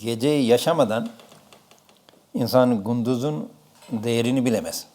geceyi yaşamadan insan gündüzün değerini bilemez.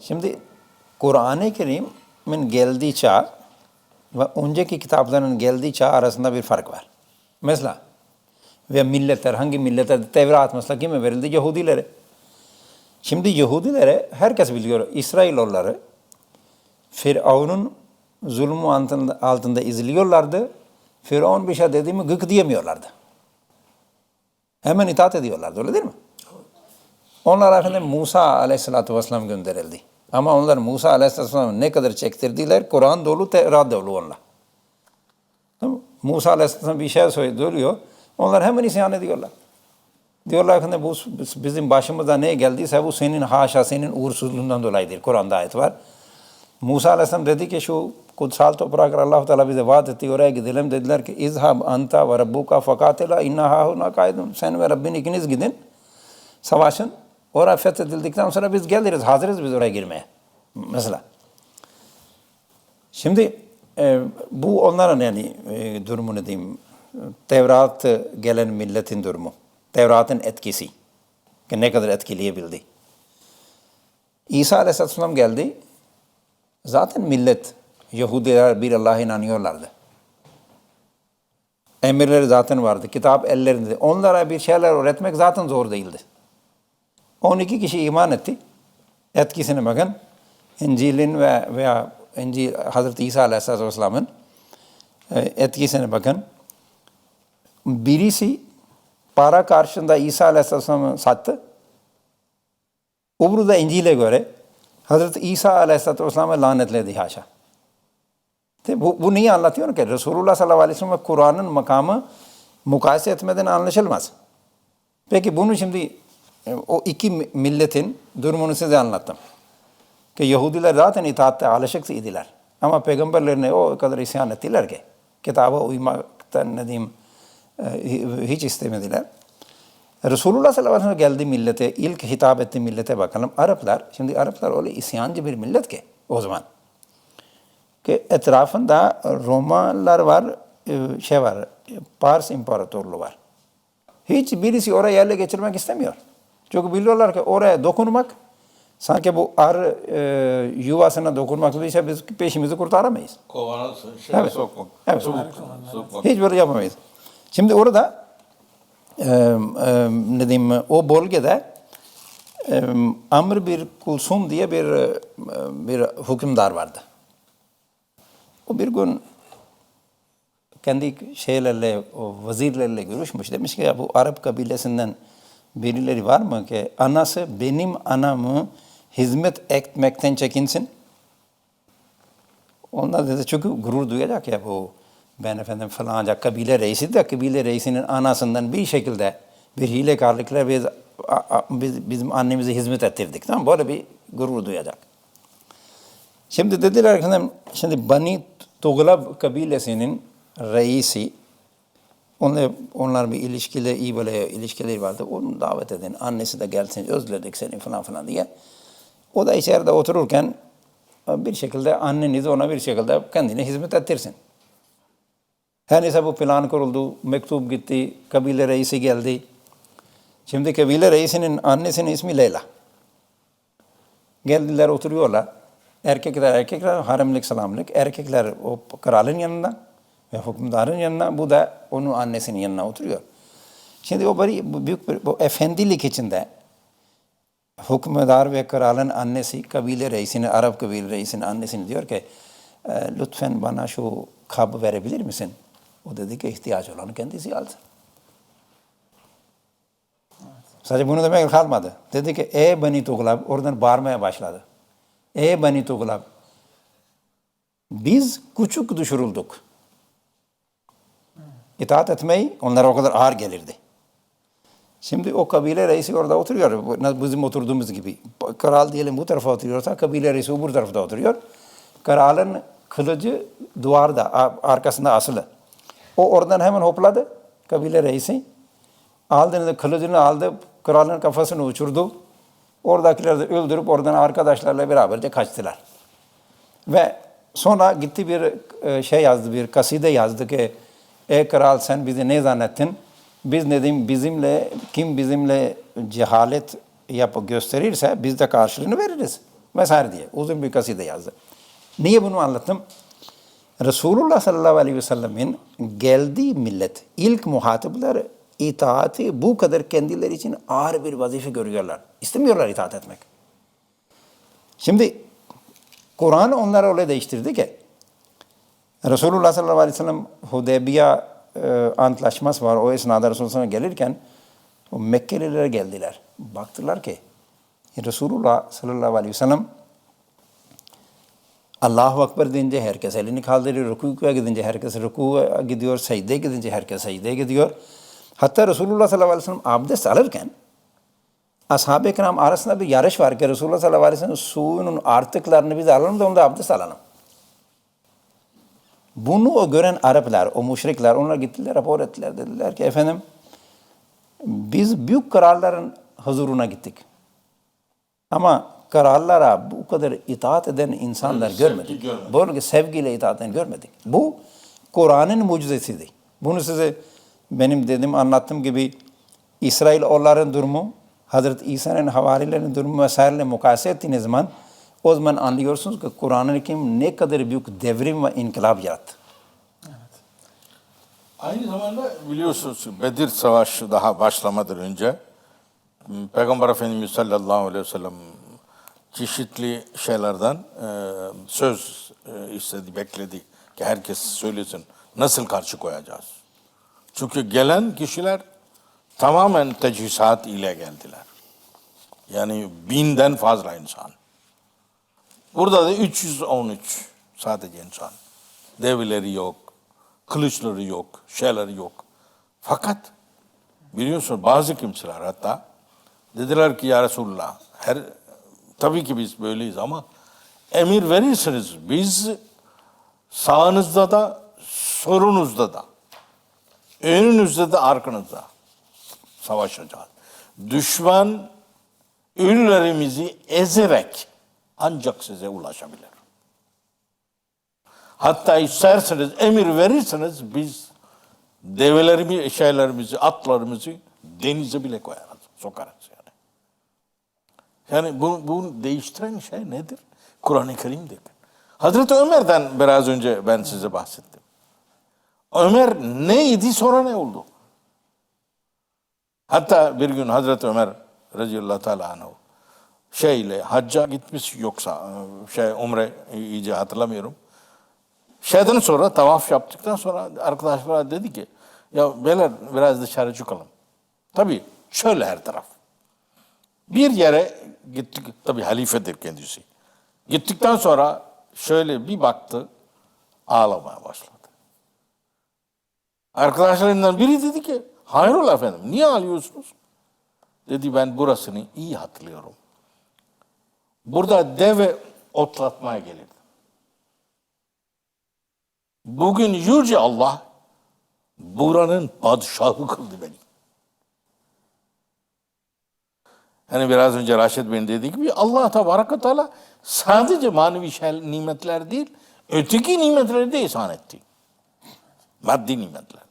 Şimdi Kur'an-ı Kerim'in geldiği çağ ve önceki kitapların geldiği çağ arasında bir fark var. Mesela ve milletler hangi milletler Tevrat mesela kime verildi? Yahudilere. Şimdi Yahudilere herkes biliyor İsrailoğulları Firavun'un zulmü altında, altında izliyorlardı. Firavun bir şey dedi mi gık diyemiyorlardı. Hemen itaat ediyorlardı öyle değil mi? Onlar efendim Musa aleyhissalatü vesselam gönderildi. Ama onlar Musa aleyhissalatü vesselam ne kadar çektirdiler? Kur'an dolu, Tevrat dolu onlar. Tamam? Musa aleyhisselam bir şey söylüyor. Onlar hemen isyan ediyorlar. Diyorlar ki bu bizim başımıza ne geldiyse bu senin haşa, senin uğursuzluğundan dolayıdır. Kur'an'da ayet var. Musa aleyhisselam dedi ki şu kutsal toprak allah Teala bize vaat etti oraya gidelim. Dediler ki izhab anta ve rabbuka fakatila inna hahuna kaidun. Sen ve Rabbin ikiniz gidin. Savaşın. Oraya fethedildikten sonra biz geliriz. Hazırız biz oraya girmeye. Mesela. Şimdi e, bu onların yani e, durumu diyeyim. Tevrat gelen milletin durumu. Tevrat'ın etkisi. Ki ne kadar etkileyebildi. İsa Aleyhisselam geldi. Zaten millet, Yahudiler bir Allah'a inanıyorlardı. Emirleri zaten vardı. Kitap ellerinde. Onlara bir şeyler öğretmek zaten zor değildi. 12 kişi iman etti. Etkisine bakın. İncil'in ve veya İncil Hazreti İsa Aleyhisselam'ın e, etkisine bakın. Birisi para karşında İsa Aleyhisselam'ı sattı. Öbürü de İncil'e göre Hazreti İsa Aleyhisselam'ı lanetledi haşa. İşte bu, bu neyi anlatıyor ki? Resulullah sallallahu aleyhi ve sellem Kur'an'ın makamı mukayese etmeden anlaşılmaz. Peki bunu şimdi e, o iki milletin durumunu size anlattım. Ki Yahudiler zaten itaatte alışık idiler. Ama peygamberlerine o kadar isyan ettiler ki kitaba uymaktan ne diyeyim e, hiç istemediler. Resulullah sallallahu aleyhi ve sellem geldi millete, ilk hitap etti millete bakalım. Araplar, şimdi Araplar öyle isyancı bir millet ki o zaman. Ki etrafında Romalılar var, e, şey var, Pars İmparatorluğu var. Hiç birisi oraya yerle geçirmek istemiyor. Çünkü biliyorlar ki oraya dokunmak, sanki bu ar e, yuvasına dokunmak şey biz peşimizi kurtaramayız. Kovana şey Evet. sokmak. Evet. Sokmak. Hiç böyle yapamayız. Şimdi orada e, e, ne diyeyim o bölgede e, Amr bir Kulsum diye bir e, bir hükümdar vardı. O bir gün kendi şeylerle, o vezirlerle görüşmüş. Demiş ki ya bu Arap kabilesinden birileri var mı ki anası benim anamı hizmet etmekten çekinsin? Onlar dedi çünkü gurur duyacak ya bu ben efendim falanca kabile reisi de kabile reisinin anasından bir şekilde bir hilekarlıkla biz, biz bizim annemize hizmet ettirdik. Tamam? Böyle bir gurur duyacak. Şimdi dediler efendim, şimdi Bani Tuğlab kabilesinin reisi onlar, onlar bir ilişkiyle iyi böyle ilişkileri vardı. Onu davet edin. Annesi de gelsin özledik seni falan falan diye. O da içeride otururken bir şekilde anneniz ona bir şekilde kendine hizmet ettirsin. Her neyse bu plan kuruldu, mektup gitti, kabile reisi geldi. Şimdi kabile reisinin annesinin ismi Leyla. Geldiler oturuyorlar. Erkekler erkekler haremlik selamlık. Erkekler o kralın yanında ve hükümdarın yanında. Bu da onun annesinin yanına oturuyor. Şimdi o bari büyük bir bu efendilik içinde hükümdar ve kralın annesi kabile reisini, Arap kabile reisinin annesini diyor ki "E, lütfen bana şu kabı verebilir misin? O dedi ki ihtiyaç olanı kendisi alsın. Sadece bunu demek kalmadı. Dedi ki ey Bani Tuğlab oradan bağırmaya başladı. Ey Bani Tuğlab biz küçük düşürüldük. İtaat etmeyi onlara o kadar ağır gelirdi. Şimdi o kabile reisi orada oturuyor. Bizim oturduğumuz gibi. Kral diyelim bu tarafa oturuyorsa kabile reisi bu tarafta oturuyor. Kralın kılıcı duvarda arkasında asılı. O oradan hemen hopladı kabile reisi. Aldı kılıcını aldı kralın kafasını uçurdu. Oradakileri de öldürüp oradan arkadaşlarla beraberce kaçtılar. Ve sonra gitti bir e, şey yazdı, bir kaside yazdı ki Ey kral sen bizi ne zannettin? Biz dedim bizimle kim bizimle cehalet yapı gösterirse biz de karşılığını veririz. Vesaire diye uzun bir kaside yazdı. Niye bunu anlattım? Resulullah sallallahu aleyhi ve sellemin geldiği millet, ilk muhatipler itaati bu kadar kendileri için ağır bir vazife görüyorlar. İstemiyorlar itaat etmek. Şimdi Kur'an onları öyle değiştirdi ki Resulullah sallallahu aleyhi ve sellem Hudeybiye e, antlaşması var. O esnada Resulullah gelirken o Mekkelilere geldiler. Baktılar ki Resulullah sallallahu aleyhi ve sellem Allahu Ekber deyince herkes elini kaldırıyor. Rükuya gidince herkes rükuya gidiyor. Secdeye gidince herkes secdeye gidiyor. Hatta Resulullah sallallahu aleyhi ve sellem abdest alırken ashab-ı kiram arasında bir yarış var ki Resulullah sallallahu aleyhi ve sellem suyunun artıklarını biz alalım da onda abdest alalım. Bunu o gören Araplar, o müşrikler, onlar gittiler rapor ettiler. Dediler ki efendim biz büyük kralların huzuruna gittik. Ama krallara bu kadar itaat eden insanlar Böyle görmedik. görmedik. Böyle sevgiyle itaat eden görmedik. Bu Kur'an'ın mucizesiydi. Bunu size benim dedim anlattığım gibi İsrail onların durumu, Hazreti İsa'nın havarilerin durumu vesaireyle mukayese ettiğiniz zaman o zaman anlıyorsunuz ki Kur'an-ı Kerim ne kadar büyük devrim ve inkılap yarattı. Aynı zamanda biliyorsunuz Bedir Savaşı daha başlamadan önce Peygamber Efendimiz sallallahu aleyhi ve sellem çeşitli şeylerden e, söz e, istedi, bekledi ki herkes söylesin nasıl karşı koyacağız. Çünkü gelen kişiler tamamen teçhizat ile geldiler. Yani binden fazla insan. Burada da 313 sadece insan. Devleri yok, kılıçları yok, şeyleri yok. Fakat biliyorsun bazı kimseler hatta dediler ki ya Resulullah her tabii ki biz böyleyiz ama emir verirsiniz biz sağınızda da sorunuzda da önünüzde de arkanızda savaşacağız. Düşman ürünlerimizi ezerek ancak size ulaşabilir. Hatta isterseniz emir verirseniz biz develerimizi, şeylerimizi, atlarımızı denize bile koyarız, sokarız yani. Yani bu, bunu değiştiren şey nedir? Kur'an-ı Kerim'dir. Hazreti Ömer'den biraz önce ben size bahsettim. Ömer neydi sonra ne oldu? Hatta bir gün Hazreti Ömer radıyallahu teala anhu şeyle hacca gitmiş yoksa e, şey umre iyice hatırlamıyorum. Şeyden sonra tavaf yaptıktan sonra arkadaşlar dedi ki ya beyler biraz dışarı çıkalım. Tabii şöyle her taraf. Bir yere gittik tabii halifedir kendisi. Gittikten sonra şöyle bir baktı ağlamaya başladı. Arkadaşlarından biri dedi ki hayrola efendim niye ağlıyorsunuz? Dedi ben burasını iyi hatırlıyorum. Burada deve otlatmaya gelirdim. Bugün Yüce Allah buranın padişahı kıldı beni. Hani biraz önce Raşit Bey'in dediği gibi Allah Tebaraka Teala sadece manevi nimetler değil, öteki nimetleri de ihsan etti. Maddi nimetler.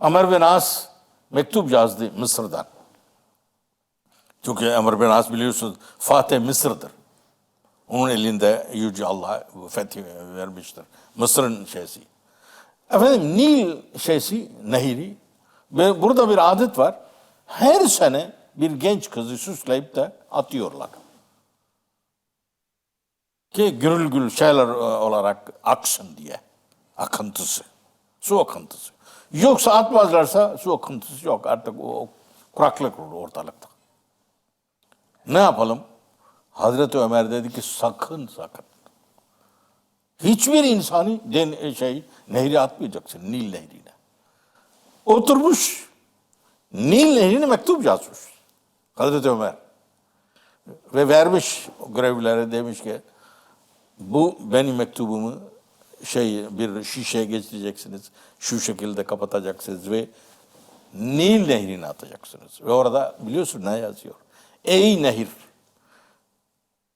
Ömer bin As mektup yazdı Mısır'dan. Çünkü Ömer bin As biliyorsunuz Fatih Mısır'dır. Onun elinde Yüce Allah fethi vermiştir. Mısır'ın şeysi. Efendim Nil şeysi, nehri. Ve burada bir adet var. Her sene bir genç kızı süsleyip de atıyorlar. Ki gürül gürül şeyler e, olarak aksın diye. Akıntısı. Su akıntısı. Yoksa atmazlarsa su akıntısı yok. Artık o kuraklık olur ortalıkta. Ne yapalım? Hazreti Ömer dedi ki sakın sakın. Hiçbir insanı den şey nehri atmayacaksın Nil nehrine. Oturmuş Nil nehrine mektup yazmış. Hazreti Ömer. Ve vermiş o görevlilere demiş ki bu benim mektubumu şey bir şişeye geçireceksiniz. Şu şekilde kapatacaksınız ve Nil nehrine atacaksınız. Ve orada biliyorsun ne yazıyor? Ey nehir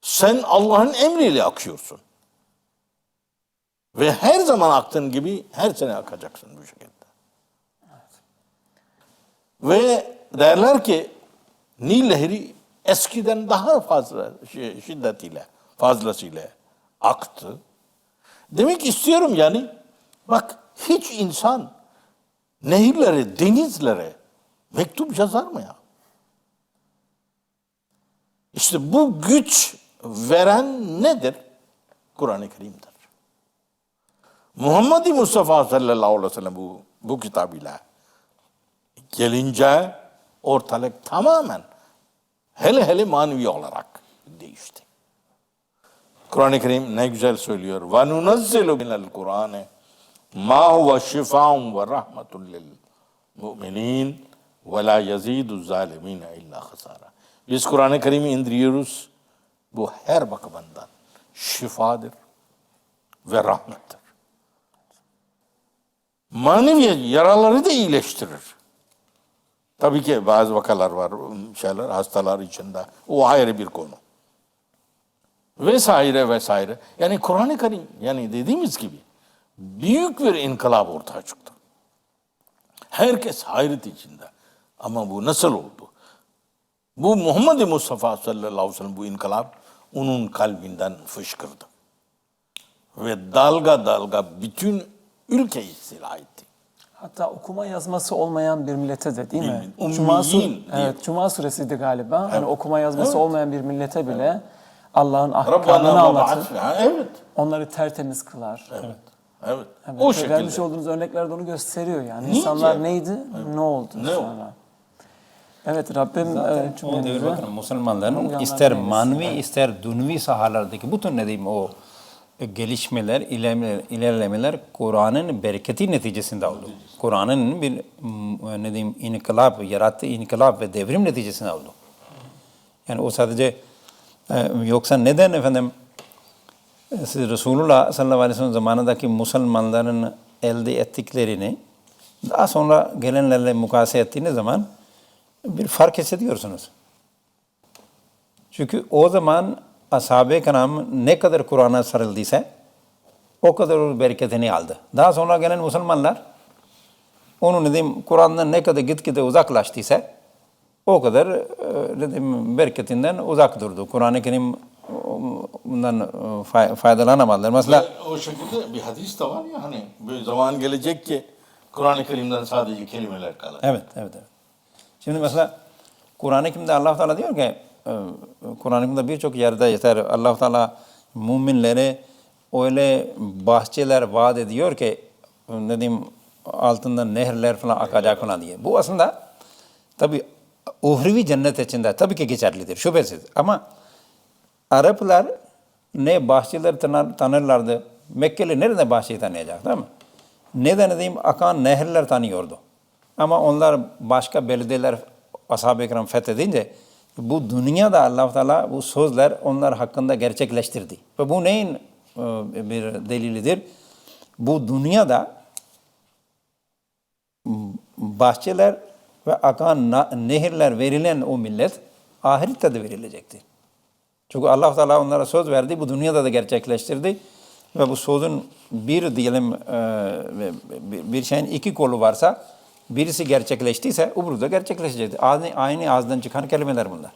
sen Allah'ın emriyle akıyorsun. Ve her zaman aktığın gibi her sene akacaksın bu şekilde. Ve derler ki Nil Nehri eskiden daha fazla şi- şiddetiyle, fazlasıyla aktı. Demek istiyorum yani bak hiç insan nehirlere, denizlere mektup yazar mı ya? İşte bu güç veren nedir? Kur'an-ı Kerim'dir. Muhammed Mustafa sallallahu aleyhi ve sellem bu, bu kitabıyla gelince ortalık tamamen hele hele manevi olarak değişti. Kur'an-ı Kerim ne güzel söylüyor. Ve nunazzilu minel Kur'ane ma huve şifaun ve rahmetun lil müminin ve la yazidu zalimine illa hasara. Biz Kur'an-ı Kerim'i indiriyoruz. Bu her bakımından şifadır ve rahmettir. Manevi yaraları da iyileştirir. Tabii ki bazı vakalar var, şeyler, hastalar içinde. O ayrı bir konu. Vesaire vesaire. Yani Kur'an-ı Kerim, yani dediğimiz gibi büyük bir inkılap ortaya çıktı. Herkes hayret içinde. Ama bu nasıl oldu? Bu Muhammed Mustafa sallallahu aleyhi ve sellem bu inkılap onun kalbinden fışkırdı. Ve dalga dalga bütün ülkeyi istila etti. Hatta okuma yazması olmayan bir millete de değil mi? Ümmiyin Cuma, sur- evet, Cuma suresiydi galiba. Hani okuma yazması Evet. olmayan bir millete bile Allah'ın ahkamını Rabbana anlatır. Evet. Onları tertemiz kılar. Evet. Evet. Evet, o ve şekilde. Vermiş olduğunuz örnekler de onu gösteriyor yani. Nice. İnsanlar neydi, ne oldu Ne sonra. Evet Rabbim e, O devir bakın Müslümanların uyanlar ister eylesin. manevi ister dünyevi sahalardaki bütün ne diyeyim o gelişmeler, ilerlemeler, ilerlemeler Kur'an'ın bereketi neticesinde oldu. Kur'an'ın bir m, ne diyeyim inkılap, yarattığı inkılap ve devrim neticesinde oldu. Yani o sadece e, yoksa neden efendim e, siz Resulullah sallallahu aleyhi ve sellem zamanındaki Müslümanların elde ettiklerini daha sonra gelenlerle mukayese ettiğiniz zaman bir fark hissediyorsunuz. Çünkü o zaman ashab-ı ne kadar Kur'an'a sarıldıysa o kadar o bereketini aldı. Daha sonra gelen Müslümanlar onun ne diyeyim Kur'an'dan ne kadar gitgide uzaklaştıysa o kadar e, diyeyim bereketinden uzak durdu. Kur'an-ı Kerim o- bundan e, fay- faydalanamadılar. Mesela Ve o şekilde bir hadis de var ya hani bir zaman gelecek ki Kur'an-ı Kerim'den sadece kelimeler kalır. Evet, evet, evet. Şimdi mesela Kur'an-ı Kerim'de Allah Teala diyor ki e, Kur'an-ı Kerim'de birçok yerde yeter. Allah Teala müminlere öyle bahçeler vaat ediyor ki ne diyeyim altından nehirler falan akacak falan diye. Bu aslında tabi uhrevi cennet içinde tabii ki geçerlidir şüphesiz. Ama Araplar ne bahçeler tanır, tanırlardı. Mekkeli nerede bahçeyi tanıyacak değil mi? Ne de ne diyeyim akan nehirler tanıyordu. Ama onlar başka belediyeler ashab-ı kiram fethedince bu dünyada allah Teala bu sözler onlar hakkında gerçekleştirdi. Ve bu neyin e, bir delilidir? Bu dünyada bahçeler ve akan nehirler verilen o millet ahirette de verilecektir. Çünkü Allah Teala onlara söz verdi, bu dünyada da gerçekleştirdi. Ve bu sözün bir diyelim e, bir şeyin iki kolu varsa birisi gerçekleştiyse öbürü de gerçekleşecektir. Aynı, aynı ağızdan çıkan kelimeler bunlar.